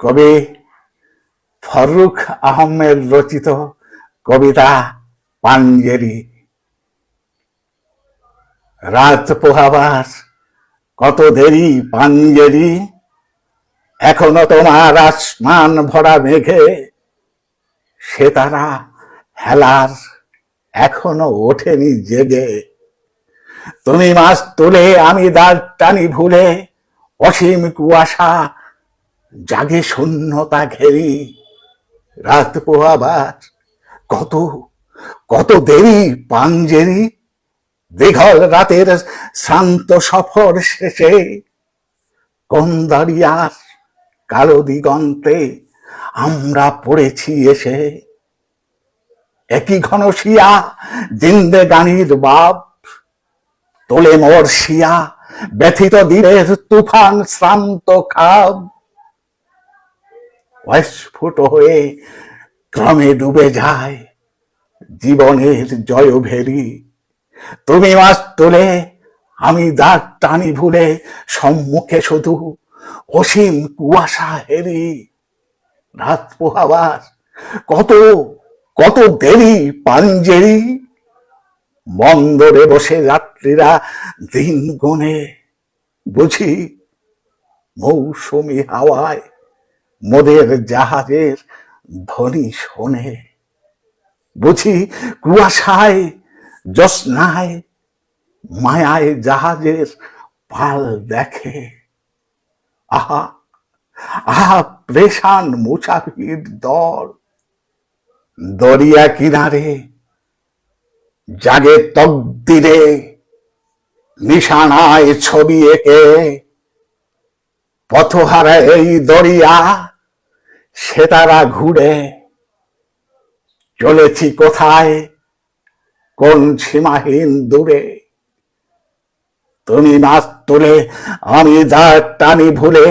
কবি ফরুক আহমেদ রচিত কবিতা পাঞ্জেরি। রাত পোহাবার, কত দেরি পাঞ্জেরি। এখনও তোমার আসমান ভরা মেঘে, সে তারা হেলার এখনও ওঠেনি জেগে। তুমি মাছ তুলে আমি দাঁড় টানি ভুলে, অসীম কুয়াশা জাগে শূন্যতা ঘেরি। রাত পোহাবার কত কত দেরি পাঞ্জেরি। দীঘল রাতের শান্ত সফর শেষে কোন দাঁড়িয়ার কালো দিগন্তে আমরা পড়েছি এসে। একই ঘন শিয়া, জিন্দে গানির বাপ, তোলে মোর শিয়া, ব্যথিত দিনের তুফান শ্রান্ত খাব। অস্ফুট হয়ে ক্রমে ডুবে যায় জীবনের জয় ভেরি। তুমি মাছ তোলে আমি দাগ টানি ভুলে সম্মুখে শুধু অসীম কুয়াশা হেরি। রাত পোহাবার কত কত দেরি পাঞ্জেরি। বন্দরে বসে যাত্রীরা দিন গনে বুঝি মৌসুমি হাওয়ায় মোদের জাহাজের ধ্বনি শোনে। বুঝি কুয়াশায় জোৎস্নায় মায়ায় জাহাজের পাল দেখে। আহা আহা, প্রেশান মুসাফির দল। দরিয়া কিনারে, জাগে তকদিরে, নিশানায় ছবি এঁকে। পথহারা এই দরিয়া সে তারা ঘুরে। চলেছি কোথায়? কোন সীমাহীন দূরে? তুমি মাছ তুলে, আমি দাঁড় টানি ভুলে,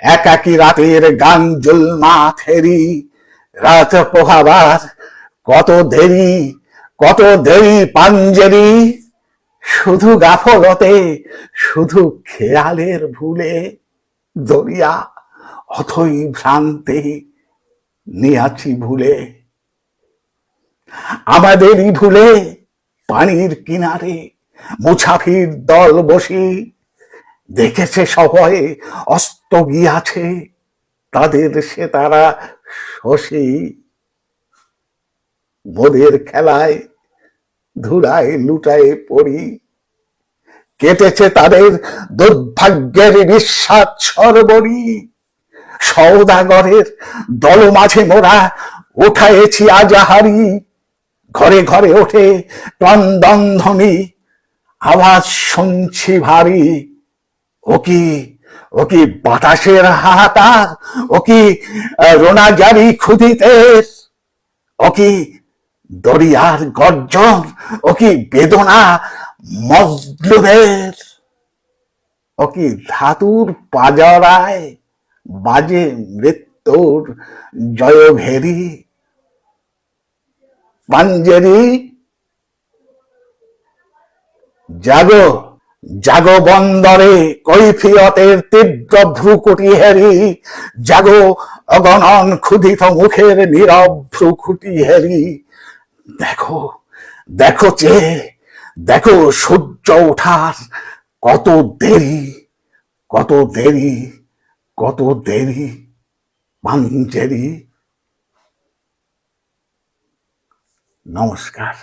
একাকি রাতের গান জুলমা ফেরি রাত পোহাবার, কত দেরি কত দেরি পাঞ্জেরি। শুধু গাফলতে, শুধু খেয়ালের ভুলে, দরিয়া অথই ভ্রান্তি নিয়াছি ভুলে আমাদেরই ভুলে পানির কিনারে মুছাফির দল বসি, দেখেছে সভয়ে অস্ত গিয়াছে, তাদের সে তারা শশী। বোধের খেলায় ধুলায় লুটায় পড়ি, কেটেছে তাদের দুর্ভাগ্যের বিশ্বাস সরবরি। সৌদাগরের দল মাঝে মোরা উঠায়েছি আজাহারি। ঘরে ঘরে ওঠে ক্রন্দন ধ্বনি। আওয়াজ শুনছি ভারী। ও কি ও কি বাতাসের হাহাকার? ও কি রোনাজারি খুদিতে ও কি দরিয়ার গর্জন? ও কি বেদনা মজলুমের? ও কি ধাতুর পাজরায় বাজে মৃত্যুর জয় ভেরি। পাঞ্জেরি, জাগো জাগো বন্দরে, কৈফিয়তের তীব্র ভ্রুকুটি হেরি। জাগো অগণন ক্ষুধিত মুখের নীরব ভ্রুকুটি হেরি। দেখো দেখো চে দেখো সূর্য ওঠার কত দেরি কত দেরি। কত দেরি পাঞ্জেরি নমস্কার।